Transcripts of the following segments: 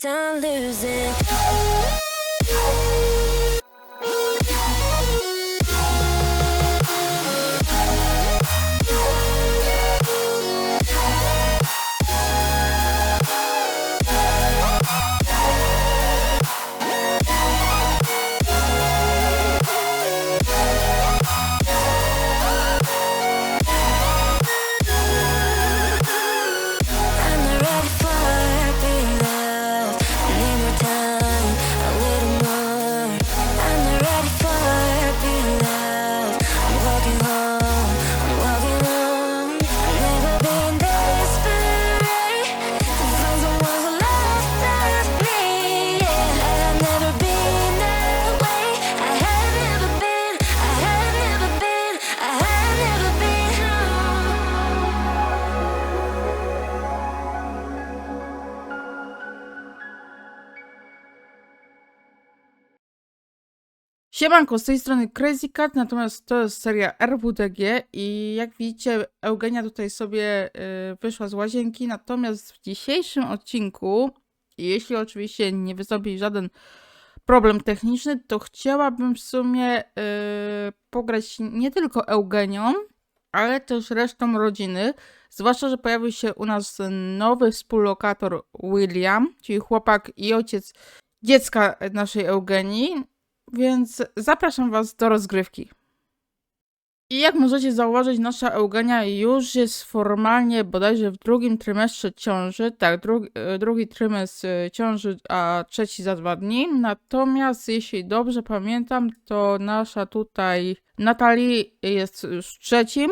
Don't lose it. Siemanko, z tej strony Crazy Cat, natomiast to jest seria RWDG i jak widzicie Eugenia tutaj sobie y, wyszła z łazienki, natomiast w dzisiejszym odcinku, jeśli oczywiście nie wystąpi żaden problem techniczny, to chciałabym w sumie y, pograć nie tylko Eugenią, ale też resztą rodziny, zwłaszcza, że pojawił się u nas nowy współlokator William, czyli chłopak i ojciec dziecka naszej Eugenii, więc zapraszam Was do rozgrywki. I jak możecie zauważyć, nasza Eugenia już jest formalnie bodajże w drugim trymestrze ciąży. Tak, drugi, e, drugi trymestr e, ciąży, a trzeci za dwa dni. Natomiast jeśli dobrze pamiętam, to nasza tutaj Natalii jest już w trzecim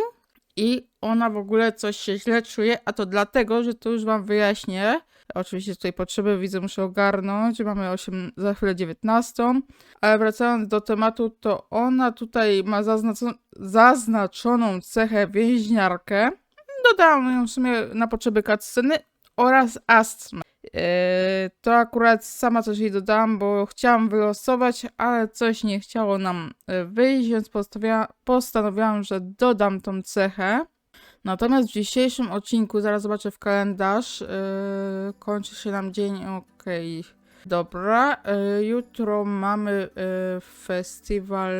i ona w ogóle coś się źle czuje, a to dlatego, że to już Wam wyjaśnię. Oczywiście tutaj potrzeby widzę, muszę ogarnąć. Mamy 8, za chwilę 19. Ale wracając do tematu, to ona tutaj ma zaznaczo- zaznaczoną cechę więźniarkę. Dodałam ją w sumie na potrzeby cutsceny oraz astmę. To akurat sama coś jej dodałam, bo chciałam wylosować, ale coś nie chciało nam e, wyjść, więc postanowiłam, że dodam tą cechę. Natomiast w dzisiejszym odcinku, zaraz zobaczę w kalendarz, yy, kończy się nam dzień, okej. Dobra, yy, jutro mamy yy, festiwal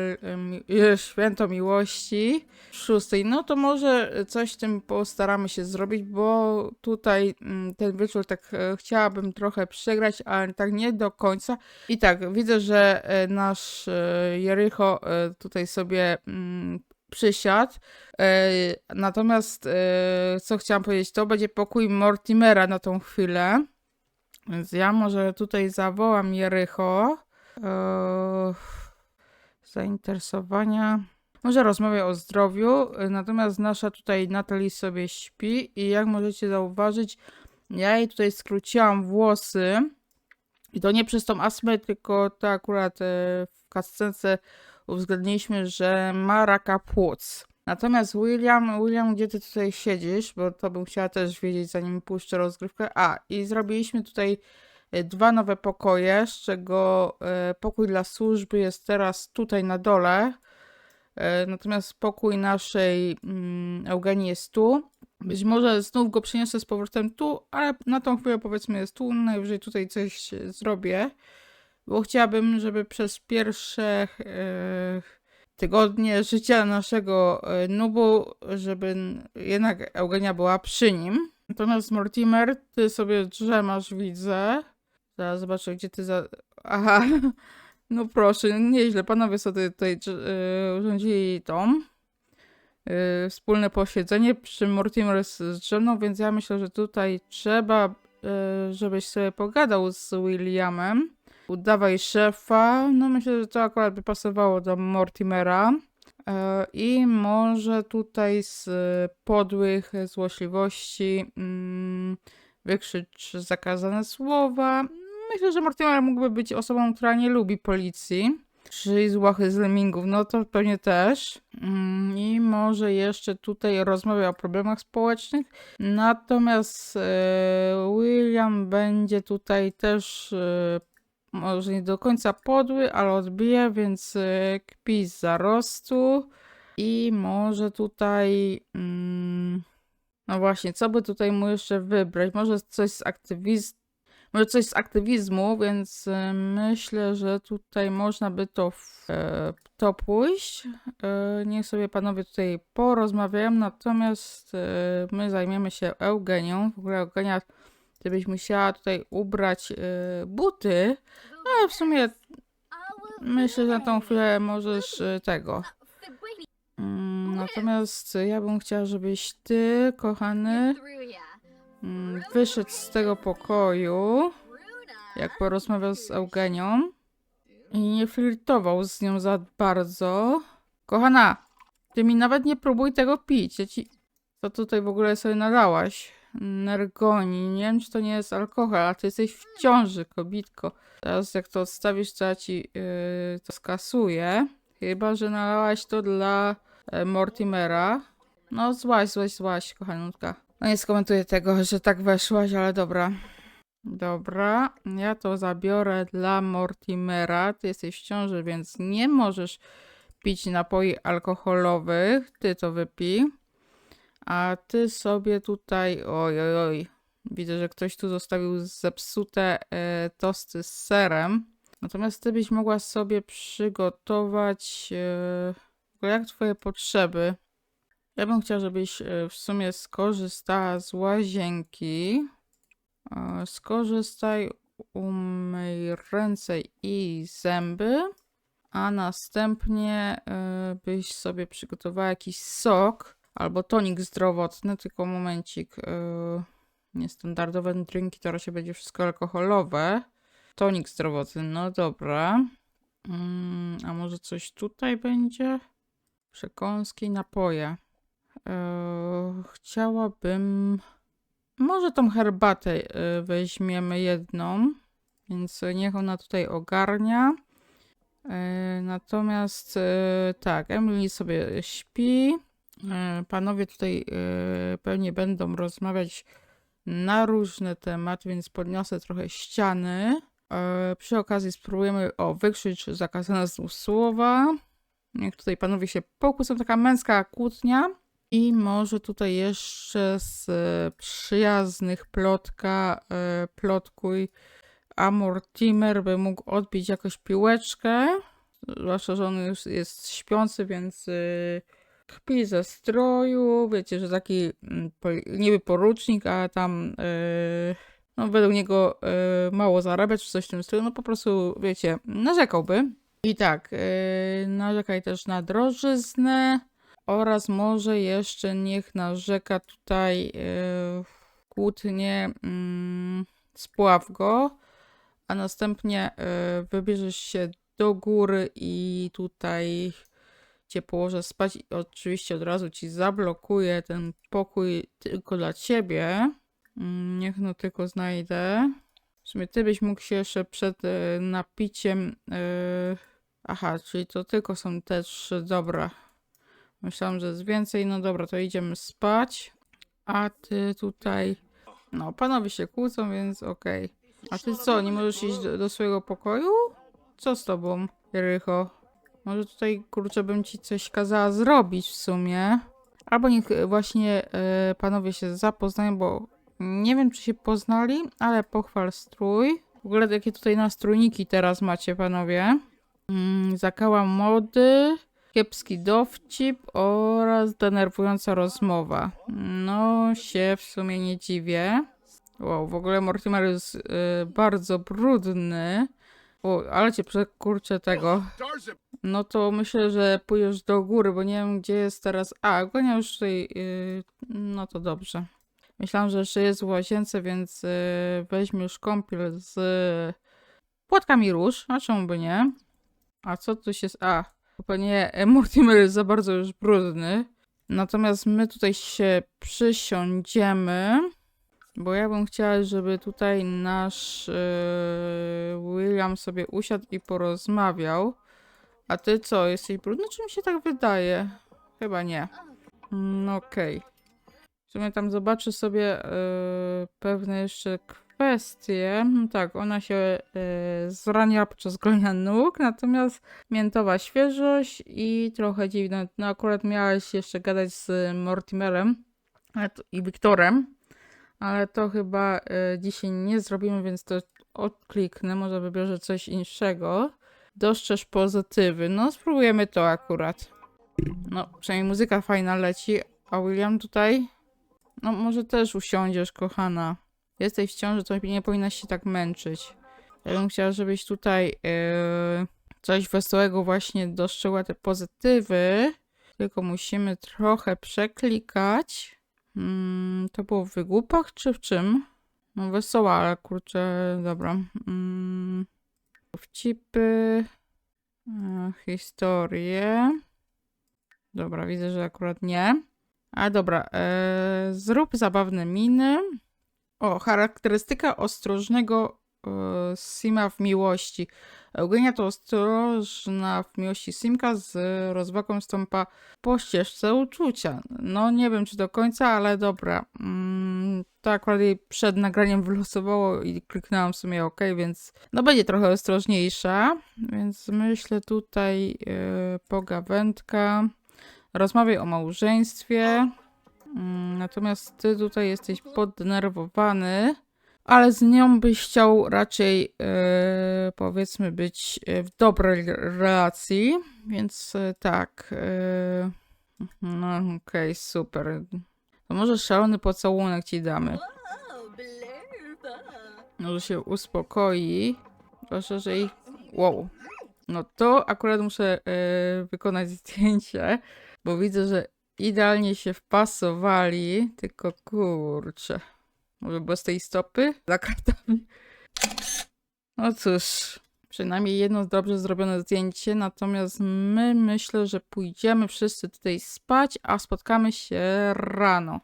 yy, Święto Miłości szóstej. No to może coś w tym postaramy się zrobić, bo tutaj mm, ten wieczór tak e, chciałabym trochę przegrać, ale tak nie do końca. I tak, widzę, że e, nasz e, Jericho e, tutaj sobie mm, przysiadł. E, natomiast e, co chciałam powiedzieć, to będzie pokój Mortimera na tą chwilę. Więc ja może tutaj zawołam Jericho. E, zainteresowania. Może rozmawiać o zdrowiu, e, natomiast nasza tutaj Natalie sobie śpi i jak możecie zauważyć, ja jej tutaj skróciłam włosy i to nie przez tą astmę, tylko to akurat e, w kascence uwzględniliśmy, że ma raka płuc. Natomiast William, William, gdzie ty tutaj siedzisz? Bo to bym chciała też wiedzieć, zanim puszczę rozgrywkę. A, i zrobiliśmy tutaj e, dwa nowe pokoje, z czego e, pokój dla służby jest teraz tutaj na dole. E, Natomiast pokój naszej mm, Eugenii jest tu. Być może znów go przeniosę z powrotem tu, ale na tą chwilę powiedzmy jest tu. Najwyżej tutaj coś zrobię bo chciałabym, żeby przez pierwsze tygodnie życia naszego e, nubu, żeby jednak Eugenia była przy nim. Natomiast Mortimer, ty sobie drzemasz, widzę. Zaraz zobaczę, gdzie ty za... Aha, no proszę, nieźle, panowie sobie tutaj e, urządzili tą e, wspólne posiedzenie, przy Mortimer z, drzemną, więc ja myślę, że tutaj trzeba, e, żebyś sobie pogadał z Williamem udawaj szefa. No myślę, że to akurat by pasowało do Mortimera. E, I może tutaj z podłych złośliwości mm, wykrzycz zakazane słowa. Myślę, że Mortimer mógłby być osobą, która nie lubi policji. Czyli z łachy z lemmingów, no to pewnie też. Mm, I może jeszcze tutaj rozmawia o problemach społecznych. Natomiast e, William będzie tutaj też e, może nie do końca podły, ale odbije, więc e, kpi z zarostu. I może tutaj. Mm, no właśnie, co by tutaj mu jeszcze wybrać? Może coś z aktywizmu. Może coś z aktywizmu, więc e, myślę, że tutaj można by to, w, e, to pójść. Niech sobie panowie tutaj porozmawiają, natomiast my zajmiemy się Eugenią. W ogóle Eugenia, ty byś musiała tutaj ubrać e, buty, ale w sumie myślę, że na tą chwilę możesz e, tego. Mm, Natomiast ja bym chciała, żebyś ty, kochany, mm, wyszedł z tego pokoju, jak porozmawiał z Eugenią i nie flirtował z nią za bardzo. Kochana, ty mi nawet nie próbuj tego pić. Ja ci... Co tutaj w ogóle sobie nalałaś? Nergoni. Nie wiem, czy to nie jest alkohol, a ty jesteś w ciąży, kobitko. Teraz jak to odstawisz, to ja ci yy, to skasuję. Chyba, że nalałaś to dla e, Mortimera. No, złaś, złaś, złaś, kochanutka. No nie skomentuję tego, że tak weszłaś, ale dobra. Dobra, ja to zabiorę dla Mortimera. Ty jesteś w ciąży, więc nie możesz pić napoi alkoholowych. Ty to wypij. A ty sobie tutaj. Oj, oj, oj. Widzę, że ktoś tu zostawił zepsute e, tosty z serem. Natomiast ty byś mogła sobie przygotować. E, jak twoje potrzeby? Ja bym chciała, żebyś e, w sumie skorzystała z łazienki. E, Skorzystaj, umyj ręce i zęby, a następnie e, byś sobie przygotowała jakiś sok albo tonik zdrowotny, tylko momencik. e, Niestandardowe drinki to raczej będzie wszystko alkoholowe. Tonik zdrowotny, no dobra. Mm, a może coś tutaj będzie? Przekąski, napoje. E, chciałabym. Może tą herbatę y, weźmiemy jedną, więc niech ona tutaj ogarnia. Y, Natomiast y, tak, Emily sobie śpi. Y, Panowie tutaj y, pewnie będą rozmawiać na różne tematy, więc podniosę trochę ściany. Y, Przy okazji spróbujemy o wykrzycz zakazane znów słowa. Niech tutaj panowie się pokłócą, taka męska kłótnia. I może tutaj jeszcze z e, przyjaznych plotka, e, plotkuj, a Mortimer by mógł odbić jakoś piłeczkę. Zwłaszcza, że on już jest śpiący, więc kpi ze stroju. Wiecie, że taki mm, niby porucznik, a tam y, no, według niego y, mało zarabiać, czy coś w tym stylu. No po prostu, wiecie, narzekałby. I tak, y, narzekaj też na drożyznę. Oraz może jeszcze niech narzeka tutaj yy, kłótnie, mm, spław go, a następnie yy, wybierzesz się do góry i tutaj cię położę spać i oczywiście od razu ci zablokuję ten pokój tylko dla ciebie. Mm, niech no tylko znajdę. W sumie ty byś mógł się jeszcze przed yy, napiciem... Yy... Aha, czyli to tylko są te trzy, dobra. Myślałam, że jest więcej. No dobra, to idziemy spać. A ty tutaj. No, panowie się kłócą, więc okej. A ty co, nie możesz iść do, do swojego pokoju? Co z tobą, Rycho? Może tutaj, kurczę, bym ci coś kazała zrobić w sumie. Albo niech e, właśnie e, panowie się zapoznają, bo nie wiem, czy się poznali, ale pochwal strój. W ogóle jakie tutaj nastrójniki teraz macie, panowie. Mm, zakała mody kiepski dowcip oraz denerwująca rozmowa. No się w sumie nie dziwię. Wow, w ogóle Mortimer jest y, bardzo brudny. Ale cię przekurczę tego. No to myślę, że pójdziesz do góry, bo nie wiem gdzie jest teraz. A, ogólnie już tutaj. y, no to dobrze. Myślałam, że jeszcze jest w łazience, więc y, weźmiesz kąpiel z płatkami róż. A czemu by nie? A co tu się... A, Panie Mortimer jest za bardzo już brudny. Natomiast my tutaj się przysiądziemy. Bo ja bym chciała, żeby tutaj nasz yy, William sobie usiadł i porozmawiał. A ty co, jesteś brudny, czy mi się tak wydaje? Chyba nie. Mm, Okej. W sumie tam zobaczę sobie yy, pewne jeszcze kwestie. No tak, ona się yy, zraniła podczas golenia nóg, natomiast miętowa świeżość i trochę dziwne. No akurat miałaś jeszcze gadać z Mortimerem i Wiktorem, ale to chyba y, dzisiaj nie zrobimy, więc to odkliknę. Może wybierze coś innego. Dostrzeż pozytywy. No, spróbujemy to akurat. No, przynajmniej muzyka fajna leci. A William tutaj? No, może też usiądziesz, kochana. Jesteś w ciąży, to nie powinnaś się tak męczyć. Ja bym chciała, żebyś tutaj yy, coś wesołego właśnie dostrzegła te pozytywy. Tylko musimy trochę przeklikać. Mm, to było w wygłupach czy w czym? No wesoła, ale kurczę, dobra. Mm, wcipy. E, historie. Dobra, widzę, że akurat nie. A dobra, e, zrób zabawne miny. O, charakterystyka ostrożnego Sima w miłości. Eugenia to ostrożna w miłości Simka z rozwagą stąpa po ścieżce uczucia. No nie wiem czy do końca, ale dobra. Mm, to akurat jej przed nagraniem wylosowało i kliknęłam w sumie OK, więc no będzie trochę ostrożniejsza. Więc myślę tutaj yy, pogawędka. Rozmawiaj o małżeństwie. Mm, Natomiast ty tutaj jesteś poddenerwowany, ale z nią byś chciał raczej e, powiedzmy być e, w dobrej relacji, więc e, tak. E, no okej, super. To może szalony pocałunek ci damy. Może się uspokoi. Proszę, że jej... Wow. No to akurat muszę e, wykonać zdjęcie, bo widzę, że idealnie się wpasowali, tylko kurczę. Może bez tej stopy za kratami. No cóż, przynajmniej jedno dobrze zrobione zdjęcie, natomiast my myślę, że pójdziemy wszyscy tutaj spać, a spotkamy się rano.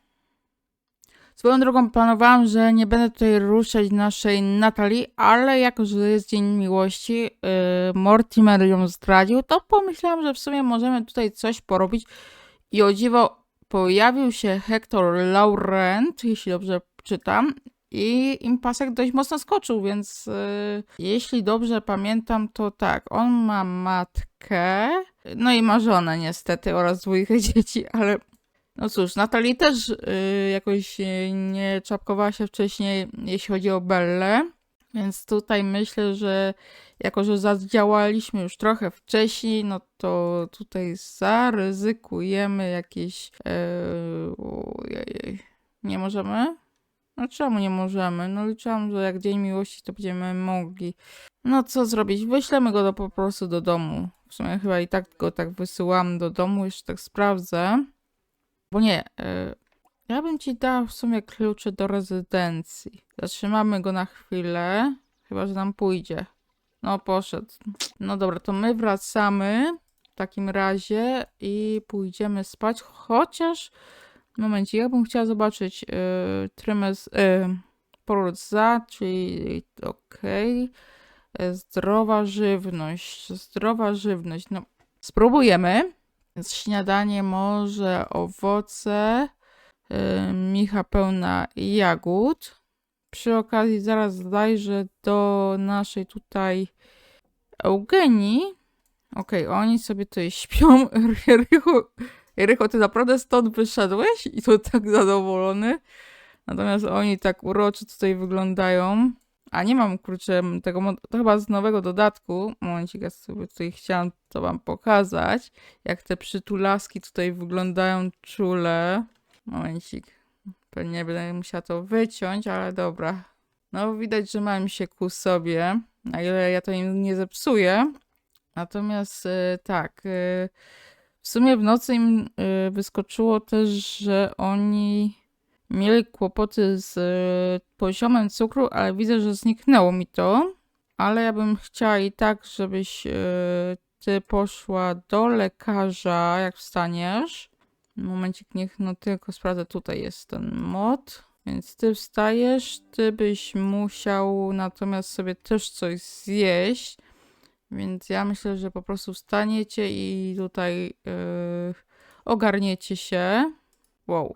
Swoją drogą planowałam, że nie będę tutaj ruszać naszej Natalii, ale jako, że jest Dzień Miłości, yy, Mortimer ją zdradził, to pomyślałam, że w sumie możemy tutaj coś porobić. I o dziwo pojawił się Hector Laurent, jeśli dobrze czytam, i impasek dość mocno skoczył, więc yy, jeśli dobrze pamiętam, to tak, on ma matkę, no i ma żonę niestety oraz dwójkę dzieci, ale no cóż, Natalii też y, jakoś nie czapkowała się wcześniej, jeśli chodzi o Bellę. Więc tutaj myślę, że jako, że zadziałaliśmy już trochę wcześniej, no to tutaj zaryzykujemy jakieś. Yy, ojej. nie możemy? No czemu nie możemy? No liczyłam, że jak Dzień Miłości to będziemy mogli. No co zrobić? Wyślemy go do, po prostu do domu. W sumie chyba i tak go tak wysyłam do domu, jeszcze tak sprawdzę. Bo nie, y, ja bym ci dał w sumie klucze do rezydencji. Zatrzymamy go na chwilę, chyba że nam pójdzie. No, poszedł. No dobra, to my wracamy w takim razie i pójdziemy spać, chociaż... Momencie, ja bym chciała zobaczyć y, trymes... Y, poród za, czyli. Y, Zdrowa żywność. Zdrowa żywność. No, spróbujemy. Śniadanie może owoce, yy, micha pełna jagód. Przy okazji zaraz zajrzę do naszej tutaj Eugenii. Okej, oni sobie tutaj śpią. Rycho, Rycho, ty naprawdę stąd wyszedłeś? I to tak zadowolony. Natomiast oni tak uroczy tutaj wyglądają. A nie mam kurczę tego, to chyba z nowego dodatku. Momencik, ja sobie tutaj chciałam to wam pokazać. Jak te przytulaski tutaj wyglądają czule. Momencik. Pewnie będę musiała to wyciąć, ale dobra. No widać, że mam się ku sobie. Na ile ja to im nie zepsuję. Natomiast y, tak. y, w sumie w nocy im y, wyskoczyło też, że oni mieli kłopoty z y, poziomem cukru, ale widzę, że zniknęło mi to. Ale ja bym chciała i tak, żebyś y, ty poszła do lekarza, jak wstaniesz. Momencik, niech no tylko sprawdzę, tutaj jest ten mod. Więc ty wstajesz, ty byś musiał natomiast sobie też coś zjeść. Więc ja myślę, że po prostu wstaniecie i tutaj yy, ogarniecie się. Wow,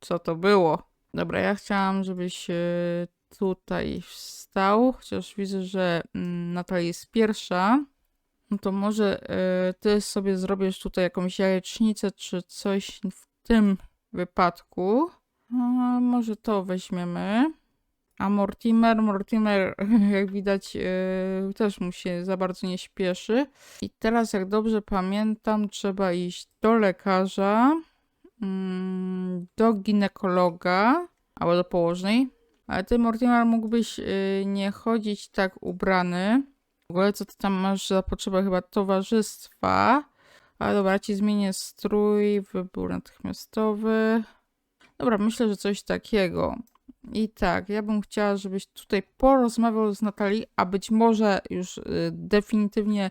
co to było? Dobra, ja chciałam, żebyś yy, tutaj wstał, chociaż widzę, że mm, Natalia jest pierwsza. No to może yy, ty sobie zrobisz tutaj jakąś jajecznicę czy coś w tym wypadku. Może to weźmiemy. A Mortimer, Mortimer, jak widać, yy, też mu się za bardzo nie śpieszy. I teraz, jak dobrze pamiętam, trzeba iść do lekarza, mm, do ginekologa albo do położnej. Ale ty, Mortimer, mógłbyś yy, nie chodzić tak ubrany. W ogóle, co ty tam masz za potrzebę chyba towarzystwa? Ale dobra, ci zmienię strój, wybór natychmiastowy. Dobra, myślę, że coś takiego. I tak, ja bym chciała, żebyś tutaj porozmawiał z Natalii, a być może już y, definitywnie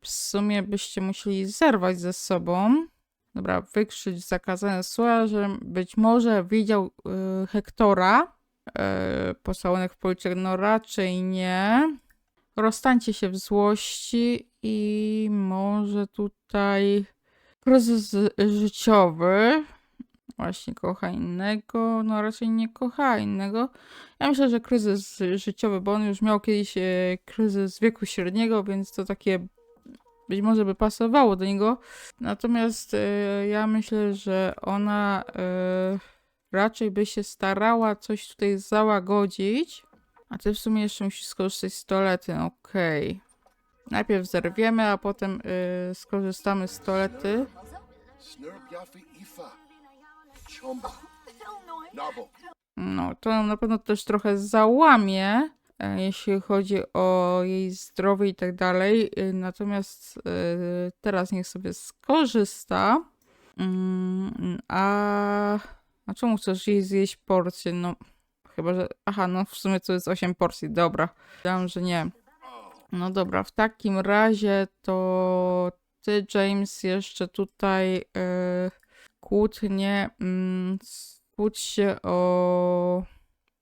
w sumie byście musieli zerwać ze sobą. Dobra, wykrzyć zakazane słowa, że być może widział y, Hektora. Y, w policzek, no raczej nie. Rozstańcie się w złości i może tutaj kryzys życiowy. Właśnie kocha innego, no raczej nie kocha innego. Ja myślę, że kryzys życiowy, bo on już miał kiedyś e, kryzys wieku średniego, więc to takie być może by pasowało do niego. Natomiast e, ja myślę, że ona e, raczej by się starała coś tutaj załagodzić. A ty w sumie jeszcze musisz skorzystać z toalety, no okej. Najpierw zerwiemy, a potem skorzystamy z toalety. No, to nam na pewno też trochę załamie, e, jeśli chodzi o jej zdrowie i tak dalej. Y, Natomiast y, teraz niech sobie skorzysta. Mm, a, a czemu chcesz jej zjeść porcję? No, chyba, że... Aha, no w sumie to jest 8 porcji, dobra. Myślałam, że nie. No dobra, w takim razie to ty, James, jeszcze tutaj y, kłótnie, mm, kłóć się o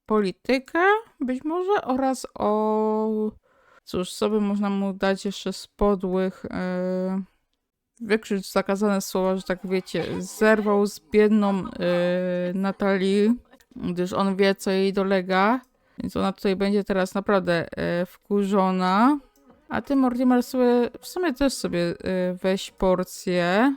politykę, być może, oraz o. Cóż, co by można mu dać jeszcze z podłych. Yy, wykryć zakazane słowa, że tak wiecie, zerwał z biedną yy, Natalii, gdyż on wie, co jej dolega. Więc ona tutaj będzie teraz naprawdę yy, wkurzona. A ty, Mortimer, sobie w sumie też sobie yy, weź porcję.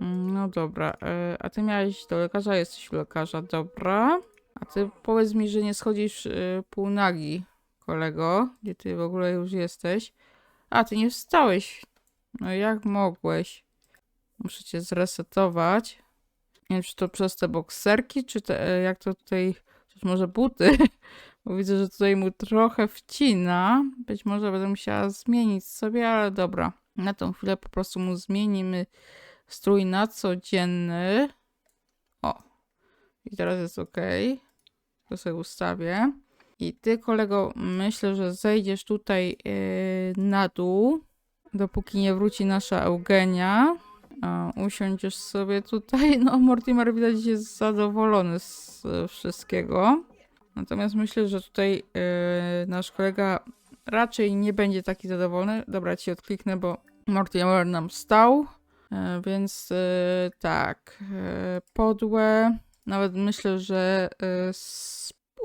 No dobra, e, a ty miałeś do lekarza, jesteś u lekarza, dobra. A ty powiedz mi, że nie schodzisz e, półnagi, kolego, gdzie ty w ogóle już jesteś. A, ty nie wstałeś. No jak mogłeś? Muszę cię zresetować. Nie wiem, czy to przez te bokserki, czy te, e, jak to tutaj, czy może buty, bo widzę, że tutaj mu trochę wcina. Być może będę musiała zmienić sobie, ale dobra. Na tą chwilę po prostu mu zmienimy strój na codzienny. O. I teraz jest ok. To sobie ustawię. I ty, kolego, myślę, że zejdziesz tutaj yy, na dół, dopóki nie wróci nasza Eugenia. Usiądziesz sobie tutaj. No, Mortimer widać jest zadowolony z e, wszystkiego. Natomiast myślę, że tutaj yy, nasz kolega raczej nie będzie taki zadowolony. Dobra, ci odkliknę, bo Mortimer nam stał. E, Więc e, tak, e, podłe. Nawet myślę, że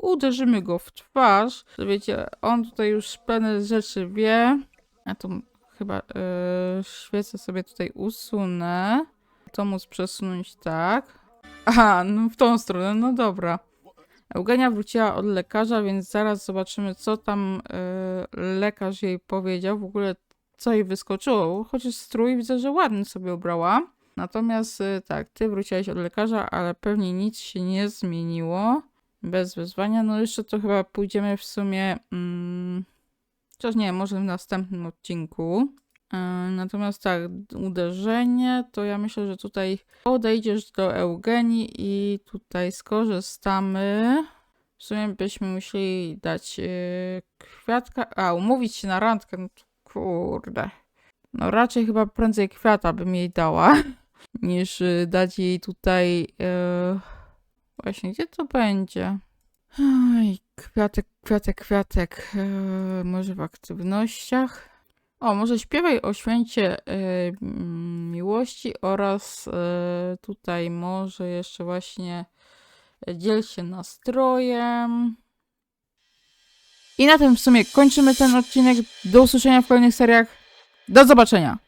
uderzymy go w twarz. Wiecie, on tutaj już pewne rzeczy wie. Ja tu chyba świecę sobie tutaj usunę. To móc przesunąć tak. Aha, no w tą stronę, no dobra. Eugenia wróciła od lekarza, więc zaraz zobaczymy, co tam lekarz jej powiedział. W ogóle co jej wyskoczyło, chociaż strój widzę, że ładny sobie ubrała. Natomiast y, tak, ty wróciłaś od lekarza, ale pewnie nic się nie zmieniło. Bez wyzwania. No jeszcze to chyba pójdziemy w sumie. Mm, chociaż nie, może w następnym odcinku. Yy, natomiast tak, uderzenie, to ja myślę, że tutaj podejdziesz do Eugenii i tutaj skorzystamy. W sumie byśmy musieli dać yy, kwiatka. A, umówić się na randkę. No to Kurde. No raczej chyba prędzej kwiata bym jej dała, niż y, dać jej tutaj. y, Właśnie, gdzie to będzie? Oj, kwiatek, kwiatek, kwiatek. y, Może w aktywnościach. O, może śpiewaj o święcie y, mm, miłości oraz y, tutaj może jeszcze właśnie dziel się nastrojem. I na tym w sumie kończymy ten odcinek. Do usłyszenia w kolejnych seriach. Do zobaczenia!